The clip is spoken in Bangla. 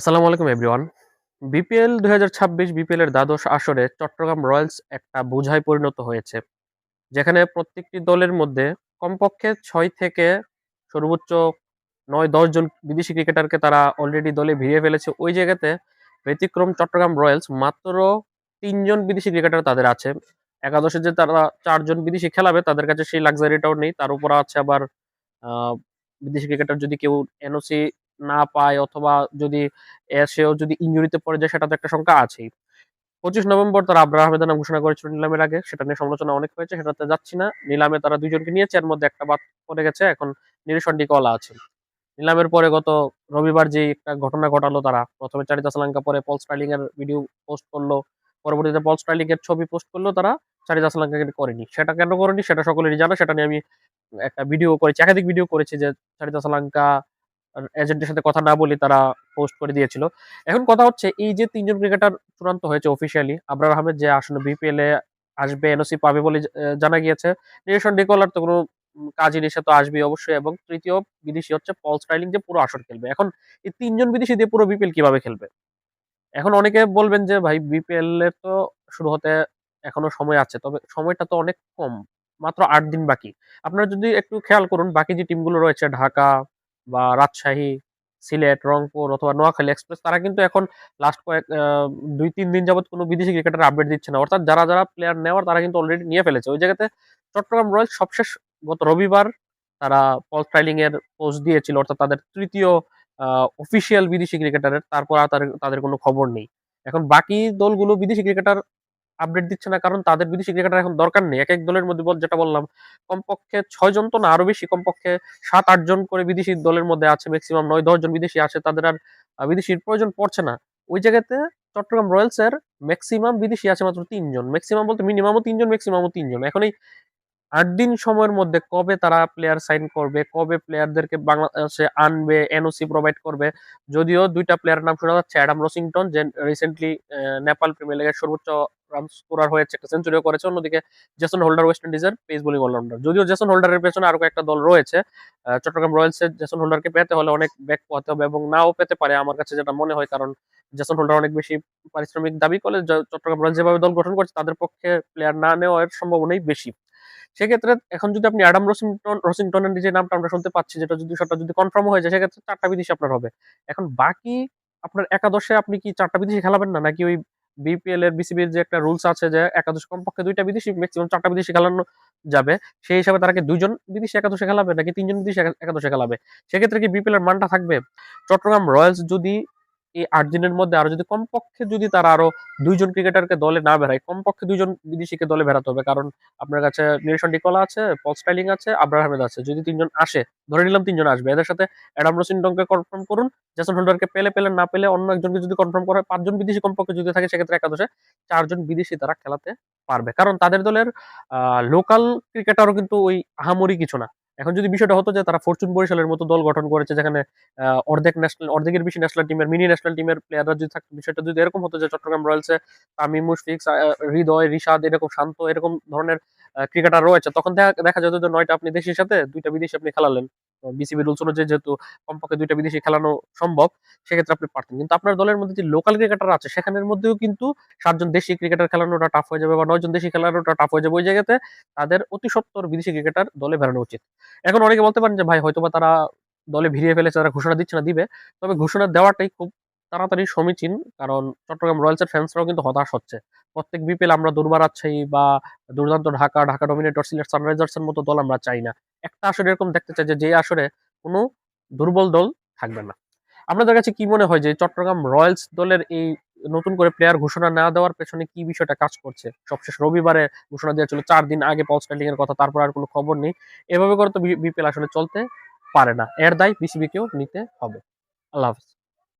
আসসালামু আলাইকুম এভরিওয়ান বিপিএল দুই হাজার ছাব্বিশ বিপিএল এর দ্বাদশ আসরে চট্টগ্রাম রয়্যালস একটা বোঝায় পরিণত হয়েছে, যেখানে প্রত্যেকটি দলের মধ্যে কমপক্ষে ছয় থেকে সর্বোচ্চ নয় জন বিদেশি ক্রিকেটারকে তারা অলরেডি দলে ভিড়িয়ে ফেলেছে। ওই জায়গাতে ব্যতিক্রম চট্টগ্রাম রয়্যালস মাত্র তিনজন বিদেশি ক্রিকেটার তাদের আছে। একাদশে যে তারা চারজন বিদেশি খেলাবে, তাদের কাছে সেই লাক্সারিটাও নেই। তার উপর আছে আবার বিদেশি ক্রিকেটার যদি কেউ এনওসি না পায় অথবা যদি সেও যদি ইঞ্জুরিতে পড়ে যায়, সেটা তো একটা সংখ্যা আছেই। পঁচিশ নভেম্বর তারা আব্রাহ আহমেদের নাম ঘোষণা করেছিল নিলামের আগে। সেটা নিয়ে সমালোচনা অনেক হয়েছে, সেটাতে যাচ্ছি না। নিলামে তারা দুজনকে নিয়েছে, এর মধ্যে একটা বাদ পড়ে গেছে, এখন নিরসন কলা আছে। নিলামের পরে গত রবিবার যে একটা ঘটনা ঘটালো তারা, প্রথমে চারিতা সালাঙ্কা, পরে পল স্টাইলিং এর ভিডিও পোস্ট করল, পরবর্তীতে পল স্টাইলিং এর ছবি পোস্ট করল তারা চারিতা সালাঙ্কাকে করেনি। সেটা কেন করেনি, সেটা সকলেরই জানা, সেটা নিয়ে আমি একটা ভিডিও করেছি, একাধিক ভিডিও করেছি যে চারিতা সালাঙ্কা এজেন্টের সাথে কথা না বলে তারা পোস্ট করে দিয়েছিল। এখন কথা হচ্ছে, এই যে তিনজন ক্রিকেটার চূড়ান্ত হয়েছে অফিসিয়ালি আবরার আহমেদ যে আসলে বিপিএল এ আসবে এনওসি পাবে বলে জানা গিয়েছে। নিরসন ডিকলার তো কোনো নেই, সে তো আসবে অবশ্যই। এবং তৃতীয় বিদেশি হচ্ছে পল স্টাইলিং যে পুরো আসর খেলবে। এখন এই তিনজন বিদেশি দিয়ে পুরো বিপিএল কীভাবে খেলবে? এখন অনেকে বলবেন যে, ভাই বিপিএল এর তো শুরু হতে এখনও সময় আছে, তবে সময়টা তো অনেক কম, মাত্র আট দিন বাকি। আপনারা যদি একটু খেয়াল করুন, বাকি যে টিমগুলো রয়েছে, ঢাকা বা রাজশাহী, সিলেট, রংপুর অথবা নোয়াখালী এক্সপ্রেস তারা কিন্তু এখন লাস্ট কয়েক দুই, তিন দিন যাবত কোনো বিদেশি ক্রিকেটার আপডেট দিচ্ছে না। অর্থাৎ যারা যারা প্লেয়ার নেওয়ার, তারা কিন্তু অলরেডি নিয়ে ফেলেছে। ওই জায়গাতে চট্টগ্রাম রয়্যালস সবশেষ গত রবিবার তারা পল স্টাইলিং এর পোস্ট দিয়েছিল, অর্থাৎ তাদের তৃতীয় অফিসিয়াল বিদেশি ক্রিকেটারের তারপর আর তাদের কোনো খবর নেই। এখন বাকি দলগুলো বিদেশি ক্রিকেটার আপডেট দিচ্ছে না, কারণ তাদের বিদেশি ক্রিকেটার এখন দরকার নেই। এক এক দলের মধ্যে বল, যেটা বললাম, কমপক্ষে ছয় জন তো না, আরও বেশি, কমপক্ষে সাত, আট জন করে বিদেশি দলের মধ্যে আছে ম্যাক্সিমাম নয়, দশ জন বিদেশি আছে, তাদের আর বিদেশির প্রয়োজন পড়ছে না। ওই জায়গাতে চট্টগ্রাম রয়্যালস এর ম্যাক্সিমাম বিদেশি আছে মাত্র তিনজন ম্যাক্সিমাম বলতে মিনিমামও তিনজন ম্যাক্সিমামও তিনজন এখন এই আট দিন সময়ের মধ্যে কবে তারা প্লেয়ার সাইন করবে, কবে প্লেয়ারদেরকে বাংলাদেশে আনবে এনওসি প্রোভাইড করবে, যদিও দুইটা প্লেয়ারের নাম শোনা যাচ্ছে, অ্যাডাম রসিংটন, যে রিসেন্টলি নেপাল প্রিমিয়ার লিগের সর্বোচ্চ রান স্কোরার হয়েছে, একটা সেঞ্চুরিও করেছে। অন্যদিকে জেসন হোল্ডার ওয়েস্ট ইন্ডিজের পেস বোলিং অলরাউন্ডার যদিও জেসন হোল্ডারের পেছনে আরও একটা দল রয়েছে চট্টগ্রাম রয়্যালসের জেসন হোল্ডারকে পেতে হলে অনেক ব্যাক পোহাতে হবে এবং নাও পেতে পারে আমার কাছে যেটা মনে হয়, কারণ জেসন হোল্ডার অনেক বেশি পারিশ্রমিক দাবি করে। চট্টগ্রাম রয়্যালস যেভাবে দল গঠন করছে, তাদের পক্ষে প্লেয়ার না নেওয়ার সম্ভাবনাই বেশি। সেক্ষেত্রে এখন যদি আপনি অ্যাডাম রসিংটন রসিংটনের যে নামটা আমরা শুনতে পাচ্ছি, যেটা যদি সেটা যদি কনফার্ম হয়ে যায়, সেক্ষেত্রে চারটা বিদেশি আপনার হবে। এখন বাকি আপনার একাদশে আপনি কি চারটা বিদেশি খেলাবেন না? নাকি ওই বিপিএল এর বিসিবির যে একটা রুলস আছে যে একাদশ কমপক্ষে দুইটা বিদেশি ম্যাক্সিমাম চারটা বিদেশি খেলানো যাবে। সেই হিসাবে তারা কি দুইজন বিদেশি একাদশে খেলাবে নাকি তিনজন বিদেশি একা- একাদশে খেলাবে? সেক্ষেত্রে কি বিপিএল এর মানটা থাকবে? চট্টগ্রাম রয়্যালস যদি এই আট দিনের মধ্যে আরও যদি কমপক্ষে যদি তারা আরও দুইজন ক্রিকেটারকে দলে না বেড়ায়, কমপক্ষে দুইজন বিদেশিকে দলে বেড়াতে হবে। কারণ আপনার কাছে নিরসন ডিকলা আছে, পল স্টাইলিং আছে আবরার আহমেদ আছে। যদি তিনজন আসে, ধরে নিলাম তিনজন আসবে, এদের সাথে অ্যাডাম রসিনডংকে কনফার্ম করুন জেসন হোল্ডারকে পেলে পেলে, না পেলে অন্য একজনকে যদি কনফার্ম করা হয়, পাঁচজন বিদেশি কমপক্ষে যদি থাকে, সেক্ষেত্রে একাদশে চারজন বিদেশি তারা খেলাতে পারবে। কারণ তাদের দলের লোকাল ক্রিকেটারও কিন্তু ওই আহামরি কিছু না। এখন যদি বিষয়টা হতো যে তারা ফরচুন বরিশালের মতো দল গঠন করেছে যেখানে অর্ধেক ন্যাশনাল অর্ধেকের বেশি ন্যাশনাল টিমের মিনি ন্যাশনাল টিমের প্লেয়াররা যদি থাকতো বিষয়টা যদি এরকম হতো যে চট্টগ্রাম রয়্যালসে তামিম, মুশফিক হৃদয়, রিশাদ এরকম শান্ত, এরকম ধরনের ক্রিকেটার রয়েছে, তখন দেখা যেত যে নয়টা আপনি দেশের সাথে, দুইটা বিদেশে আপনি খেলালেন। বিসিবি রুলস অনুযায়ী যেহেতু কমপক্ষে দুইটা বিদেশি খেলানো সম্ভব, সেক্ষেত্রে আপনি পারতেন। কিন্তু আপনার দলের মধ্যে যে লোকাল ক্রিকেটার আছে, সেখানের মধ্যেও কিন্তু সাতজন দেশি ক্রিকেটার খেলানোটা টাফ হয়ে যাবে বা নয়জন দেশি খেলানোটা টাফ হয়ে যাবে ওই জায়গাতে তাদের অতি সত্তর বিদেশি ক্রিকেটার দলে বেরানো উচিত। এখন অনেকে বলতে পারেন যে, ভাই, হয়তোবা তারা দলে ভিড়িয়ে ফেলেছে, তারা ঘোষণা দিচ্ছে না, দিবে। তবে ঘোষণা দেওয়াটাই খুব তাড়াতাড়ি সমীচীন, কারণ চট্টগ্রাম রয়্যালসের ফ্যান্সরাও কিন্তু হতাশ হচ্ছে। প্রত্যেক বিপিএল আমরা দুর্বার রাজশাহী বা দুর্দান্ত ঢাকা ঢাকা ডমিনেটর সিলেট সানরাইজার্স এর মতো দল আমরা চাই না। একটা আসরে এরকম দেখতে চাই যে আসরে কোনো দুর্বল দল থাকবে না। আপনাদের কাছে কি মনে হয় যে, চট্টগ্রাম রয়্যালস দলের এই নতুন করে প্লেয়ার ঘোষণা না দেওয়ার পেছনে কি বিষয়টা কাজ করছে? সবশেষ রবিবারে ঘোষণা দেওয়া ছিল, চার দিন আগে পল স্ট্যান্ডিং এর কথা, তারপর আর কোনো খবর নেই। এভাবে করে তো বিপিএল আসলে চলতে পারে না। এর দায় বিসিবিকেও নিতে হবে। আল্লাহ হাফিজ।